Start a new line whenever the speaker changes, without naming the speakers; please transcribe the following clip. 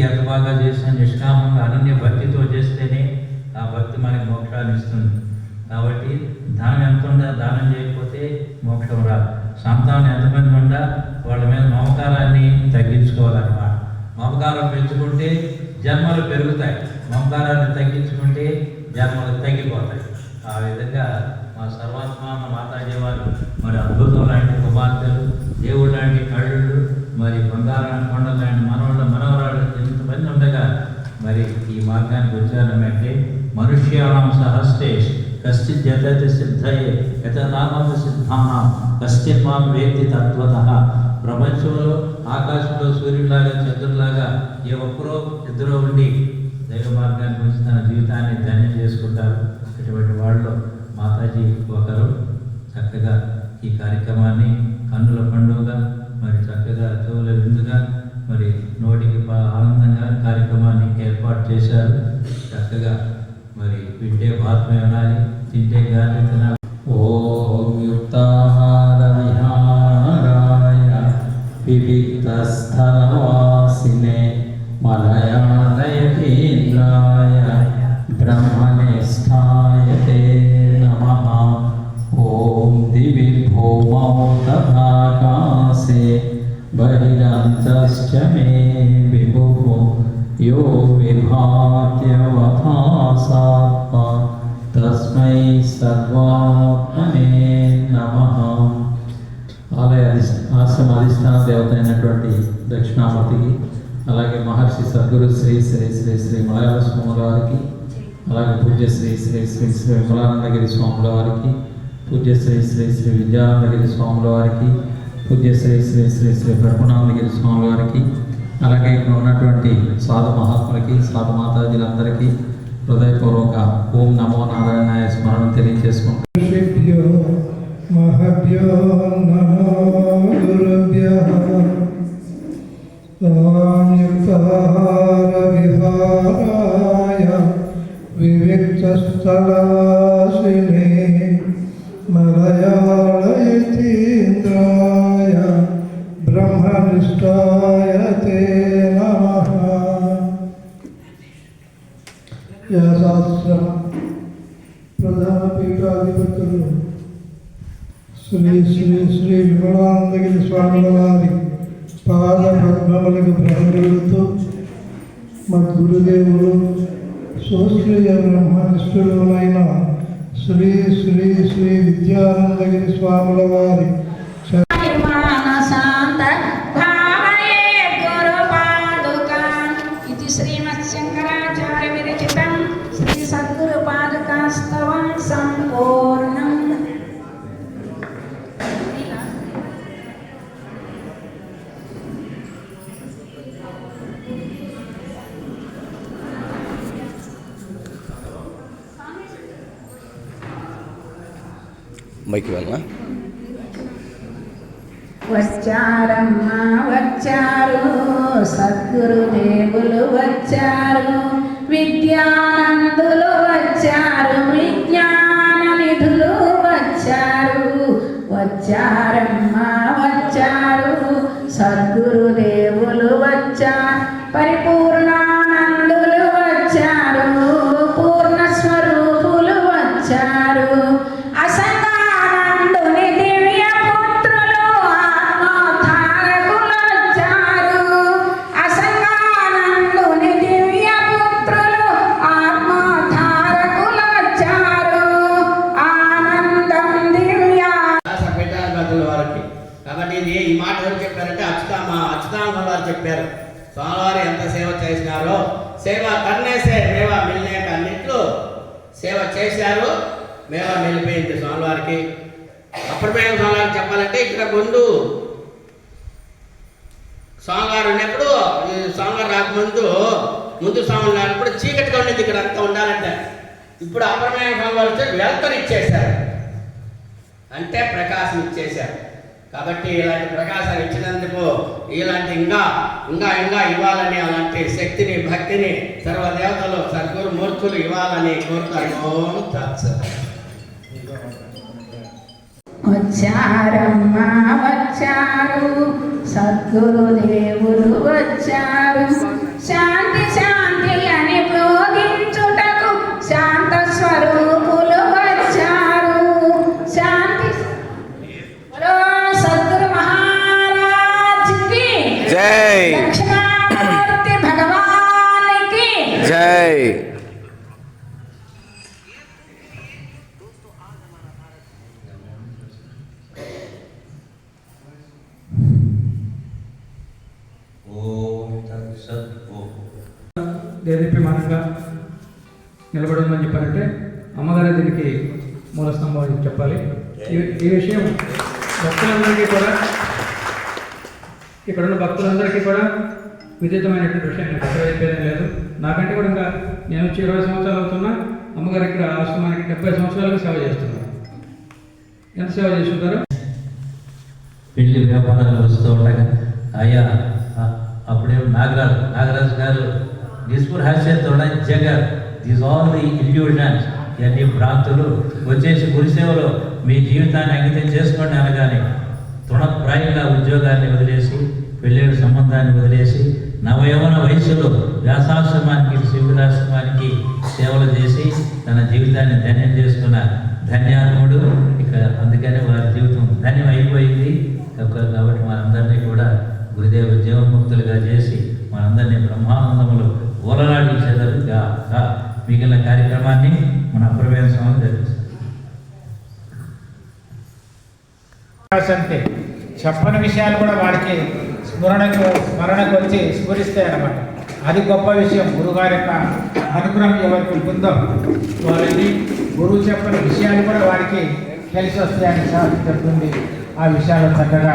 ఎంత బాగా చేసినా నిష్కామంగా అనన్య భక్తితో చేస్తేనే ఆ భక్తి మనకి మోక్షాన్ని ఇస్తుంది. కాబట్టి దానం ఎంత ఉందా దానం చేయకపోతే మోక్షం రాదు. సంతానం ఎంతమంది ఉండా వాళ్ళ మీద మమకారాన్ని తగ్గించుకోవాలన్నమాట. మమకారం పెంచుకుంటే జన్మలు పెరుగుతాయి. మమకారాన్ని తగ్గించుకుంటే జన్మలు తగ్గిపోతాయి. ఆ విధంగా మా సర్వాత్మాన మాతాజీ వారు మరి అద్భుతం లాంటి కుమార్తెలు దేవుడు లాంటి కళ్ళు మరి బంగారం కొండ లాంటి మనవాళ్ళ మనవరాళ్ళు ఎంతమంది ఉండగా మరి ఈ మార్గానికి మనుష్యాణం సహస్తే కశ్చిత్ జతతి సిద్ధయే యతనామత సిద్ధానం కశ్చిత్ మాం వేత్తి తత్వత. ప్రపంచంలో ఆకాశంలో సూర్యుడిలాగా చంద్రుడిలాగా ఏ ఒక్కరో ఇద్దరో ఉండి దైవ మార్గాన్ని గురించి తన జీవితాన్ని ధన్యం చేసుకుంటారు. ఇటువంటి వాళ్ళు మాతాజీ ఒకరు. చక్కగా ఈ కార్యక్రమాన్ని కన్నుల పండుగ మరి చక్కగా చెవుల విందుగా మరి నోటికి ఆనందంగా కార్యక్రమాన్ని ఏర్పాటు చేశారు. చక్కగా మరి వింటే భారతమే వినాలి తింటే గాలి తినాలి
ఓం యుక్తాహార విహారాయ వివిక్తస్థలవాసినే మలయాళయతీంద్రాయ బ్రహ్మనిష్టాయ తే నమః ఓం దివి భూమౌ తథాకాశే బహిరంతశ్చ మే విభుః యో విభాత్యవథాసాత్మా తస్మై సర్వాత్మనే నమః ఆలయ అధిష్ట ఆశ్రమ అధిష్టాన దేవత అయినటువంటి దక్షిణామూర్తికి అలాగే మహర్షి సద్గురు శ్రీ శ్రీ శ్రీ శ్రీ మలయాళ స్వాముల వారికి అలాగే పూజ్య శ్రీ శ్రీ శ్రీ శ్రీ విమలానందగిరి స్వాముల వారికి పూజ్య శ్రీ శ్రీ శ్రీ విద్యానందగిరి స్వాముల వారికి పూజ్య శ్రీ శ్రీ శ్రీ శ్రీ బ్రహ్మనానందగిరి స్వాముల వారికి అలాగే ఇక్కడ ఉన్నటువంటి సాధు మహాత్ములకి సాధు మాతాజీలందరికీ హృదయపూర్వక ఓం నమో నారాయణ స్మరణ తెలియజేసుకుంటాం
వివిక్తస్థలాశిని పీఠాధిపతులు శ్రీ శ్రీ శ్రీ విమలానందగిరి స్వాముల వారి పాద పద్మములకు ప్రణమిడుతూ మా గురుదేవులు సుశ్రీయ బ్రహ్మనిష్ఠులైన శ్రీ శ్రీ శ్రీ విద్యానందగిరి స్వాముల వారి
మైకి వెళ్ళనా?
వచ్చారమ్మా వచ్చారు. సద్గురుదేవులు వచ్చారు. విద్యానందులు వచ్చారు. విజ్ఞాన నిధులు వచ్చారు. వచ్చారమ్మా వచ్చారు. సద్గురుదేవులు
మాట ఎవరు చెప్పారంటే అచ్యుతా మా అచ్యుతానంద వారు చెప్పారు. స్వామివారు ఎంత సేవ చేసినారో సేవ కన్నేసే మేవా మిల్లేక అన్నిట్లు సేవ చేశారు మేవా మిలిపోయింది స్వామివారికి. అప్పుడు మేము స్వామివారికి చెప్పాలంటే ఇక్కడ ముందు స్వామివారు ఉన్నప్పుడు స్వామివారు రాకముందు ముందు స్వామి ఉన్నప్పుడు చీకటిగా ఉండేది ఇక్కడ అంతా ఉండాలంటే. ఇప్పుడు అపరమైన స్వామివారు వచ్చి వెళ్తని ఇచ్చేశారు అంటే ప్రకాశం ఇచ్చేశారు. కాబట్టి ఇలాంటి ప్రకాశం ఇచ్చినందుకు ఇలాంటి ఇంకా ఇంకా ఇంకా ఇవ్వాలని అలాంటి శక్తిని భక్తిని సర్వదేవతలు సద్గురు మూర్తులు ఇవ్వాలని కోరుతాను వచ్చారమ్మా తత్సత్.
వచ్చారమ్మ వచ్చారు సద్గురుదేవులు వచ్చారు జై.
జై. దేదీపీ నిలబడిందని చెప్పారంటే అమ్మగారి దీనికి మూల స్తంభం చెప్పాలి. ఈ విషయం భక్తులందరికీ కూడా ఇక్కడ ఉన్న భక్తులందరికీ కూడా విదితమైనటువంటి విషయం నేను లేదు. నాకంటే కూడా ఇంకా నేను వచ్చి ఇరవై సంవత్సరాలు అవుతున్నా అమ్మగారు ఇక్కడ ఆశ్రమానికి డెబ్బై సంవత్సరాలకు సేవ చేస్తున్నారు. ఎంత సేవ చేస్తుంటారు?
పెళ్ళి వ్యాపారాలు వస్తూ ఉండగా అయ్యా అప్పుడే నాగరాజు నాగరాజు గారు నిస్పూర్ హాస్యంతో జగర్ దీస్ ఆల్ ది ఇల్యూషన్స్ ఇవన్నీ భ్రాంతులు వచ్చేసి గురుసేవలో మీ జీవితాన్ని అంకితం చేసుకోండి అనగానే తృణప్రాయంగా ఉద్యోగాన్ని వదిలేసి పెళ్ళైన సంబంధాన్ని వదిలేసి నవయవన వయసులో వ్యాసాశ్రమానికి శివురాశ్రమానికి సేవలు చేసి తన జీవితాన్ని ధన్యం చేసుకున్న ధన్యాత్ముడు. ఇక అందుకనే వారి జీవితం ధన్యం అయిపోయింది కాబట్టి మనందరినీ కూడా గురుదేవ జీవన్ముక్తులుగా చేసి మనందరినీ బ్రహ్మానందములు ఊలలాడించేదరుగా మిగిలిన కార్యక్రమాన్ని మన అప్రవేశం జరిపిస్తాం
అంతే చెప్పని విషయాలు కూడా వాడికి స్మరణకు స్మరణకు వచ్చి స్ఫురిస్తాయి అనమాట అది గొప్ప విషయం. గురుగారి యొక్క అనుగ్రహం ఎవరికి ఉంటుందో వారికి గురువు చెప్పని విషయాలు కూడా వారికి తెలిసి వస్తాయని సార్ చెప్తుంది. ఆ విషయాలు చక్కగా